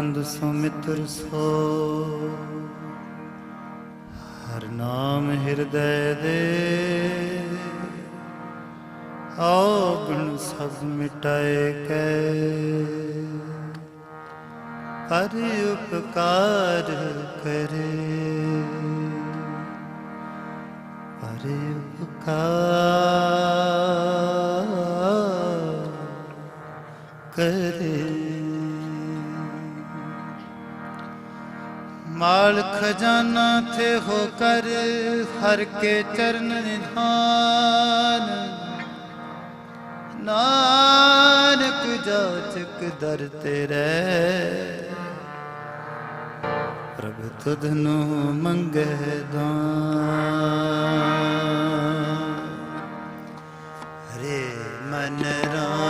ਬੰਦ ਸੋ ਮਿੱਤਰ ਸੋ ਹਰ ਨਾਮ ਹਿਰਦੈ ਦੇ। ਆਓ ਸਭ ਮਿਟਾਏ ਕੈ। ਪਰ ਉਪਕਾਰ ਕਰੇ। ਪਰ ਉਪਕਾਰ ਕਰੇ। ਮਾਲ ਖਜ਼ਾਨਾ ਥੇ ਹੋ ਕਰ, ਹਰ ਕੇ ਚਰਨ ਨਿਧਾਨ। ਨਾਨਕ ਜਾਚਕ ਦਰ ਤੇ ਤੇਰੇ ਪ੍ਰਭ ਤੁਧ ਨੂੰ ਮੰਗੇ ਦਾਨ। ਹਰੇ ਮਨ ਰਾਮ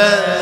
네.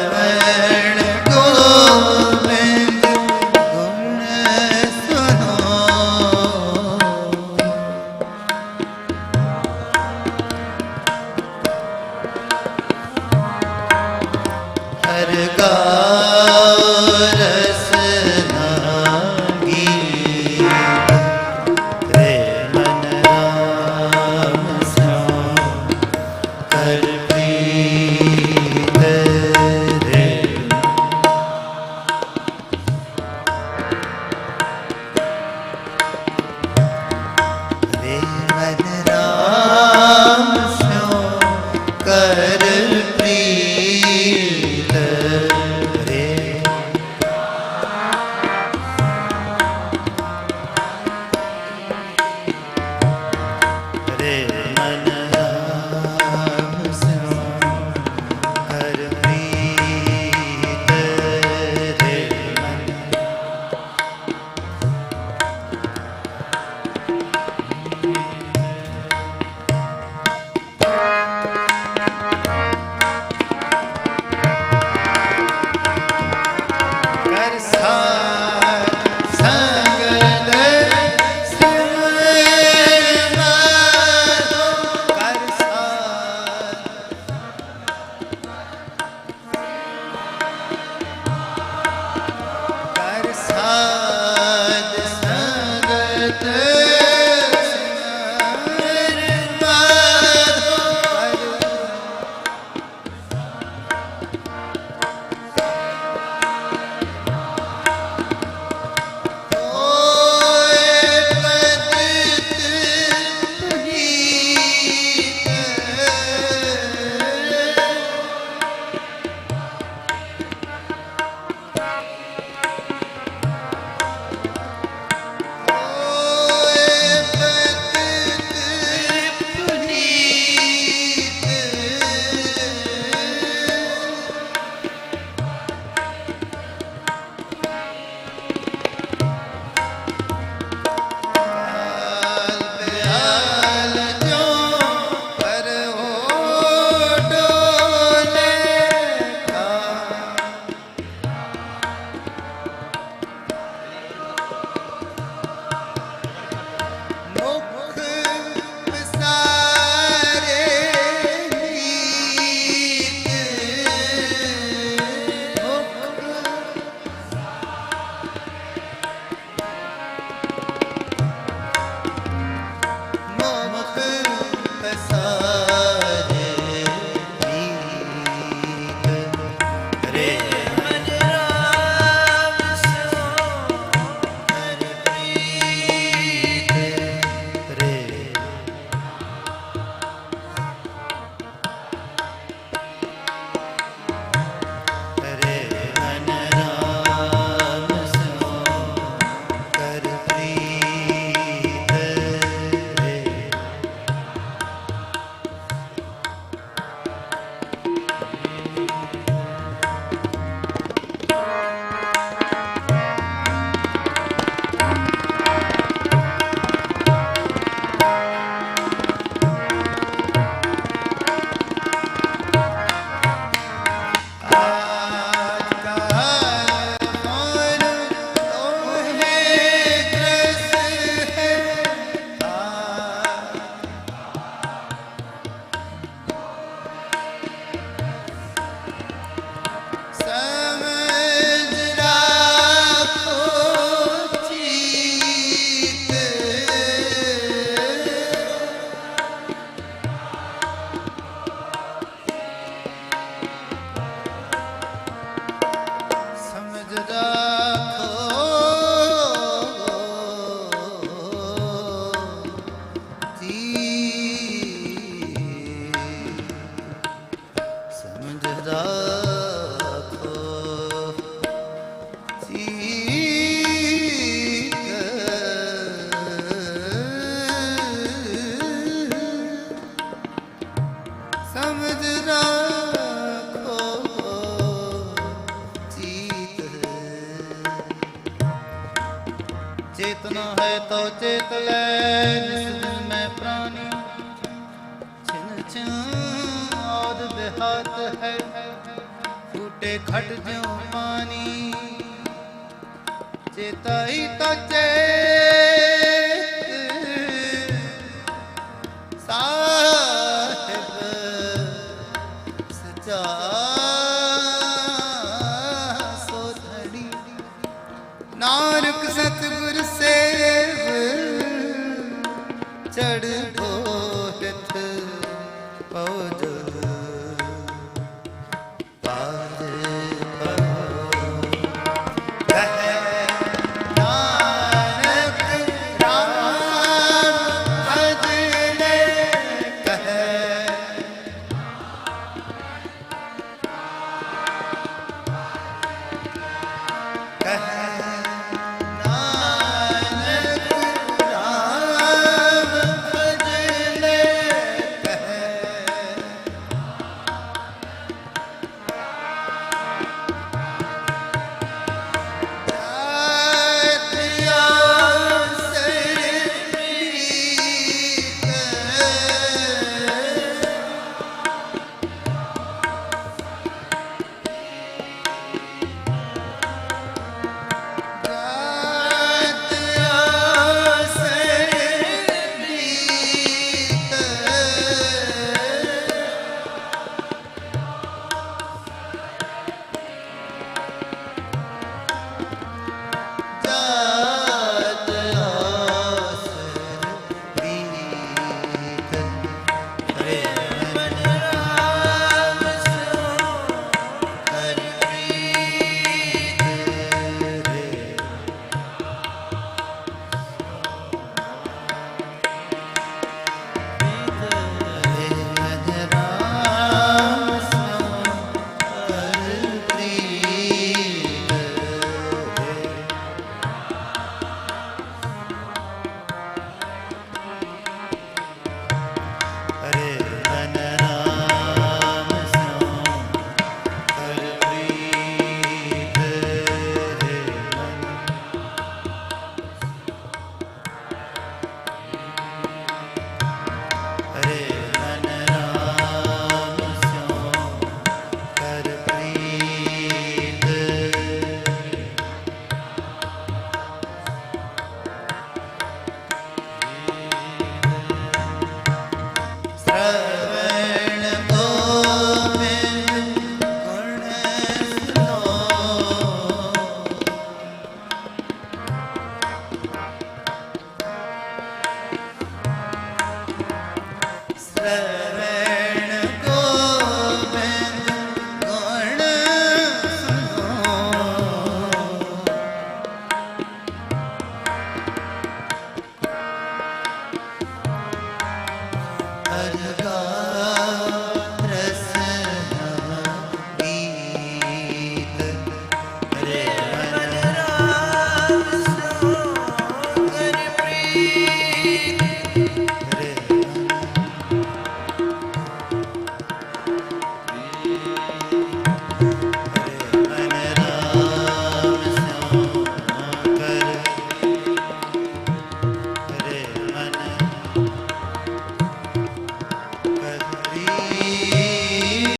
ਹੈ ਚੇਤ ਲੈ ਨਿਸ ਦਿਨ ਮੈਂ ਪ੍ਰਾਨੀ ਛਿਨ ਛਿਨ ਆਦ ਬਿਹਾਤ ਹੈ। ਫੂਟੇ ਖਟ ਜਿਉ ਪਾਨੀ ਚੇਤਾਈ ਤੋ ਚੇਤ। ਸਾਹਿਬ ਸਚਾ